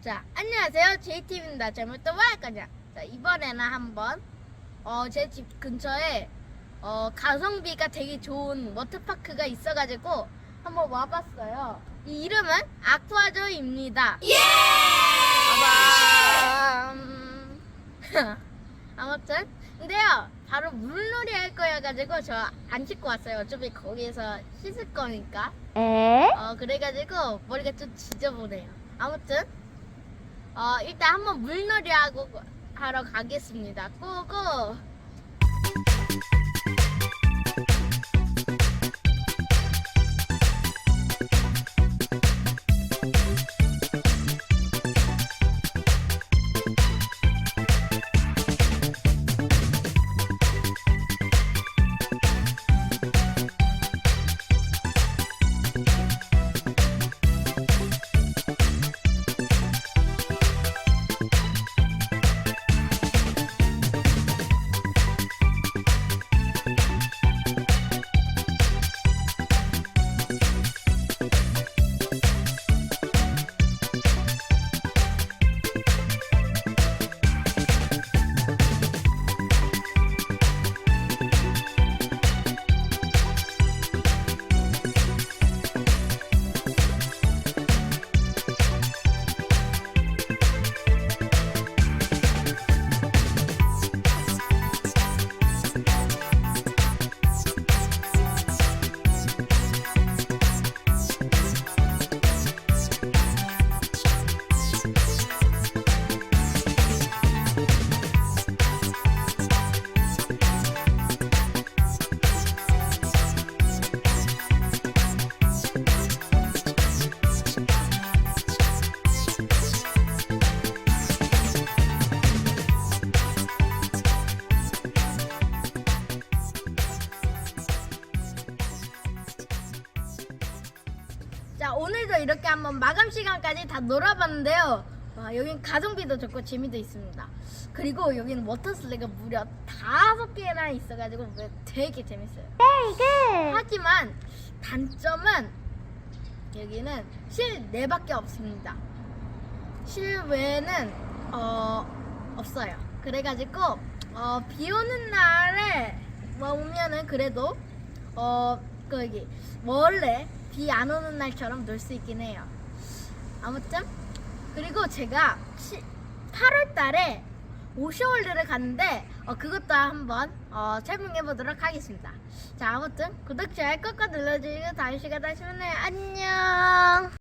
자, 안녕하세요. JT입니다. 잘못 또뭐 할 거냐? 자, 이번에는 한번, 어, 제 집 근처에, 어, 가성비가 되게 좋은 워터파크가 있어가지고, 한번 와봤어요. 이 이름은 아쿠아조입니다. 예! 빠밤. 아무튼, 근데요, 바로 물놀이 할 거여가지고, 저 안 씻고 왔어요. 어차피 거기에서 씻을 거니까. 에? 어 그래가지고 머리가 좀 지저분해요. 아무튼 어 일단 한번 물놀이 하고 하러 가겠습니다. 고고. 오늘도 이렇게 한번 마감 시간까지 다 놀아봤는데요. 와, 여긴 가성비도 좋고 재미도 있습니다. 그리고 여기는 워터슬레이가 무려 다섯 개나 있어가지고 되게 재밌어요. 네. 하지만 단점은 여기는 실내밖에 없습니다. 실외는 어 없어요. 그래가지고 어, 비 오는 날에 뭐 오면은 그래도 어 거기 원래 비 안 오는 날처럼 놀 수 있긴 해요. 아무튼 그리고 제가 8월 달에 오셔월드를 갔는데 어, 그것도 한번 어, 설명해 보도록 하겠습니다. 자 아무튼 구독, 좋아요 꾹꾹 눌러주시고 다음 시간에 다시 만나요. 안녕.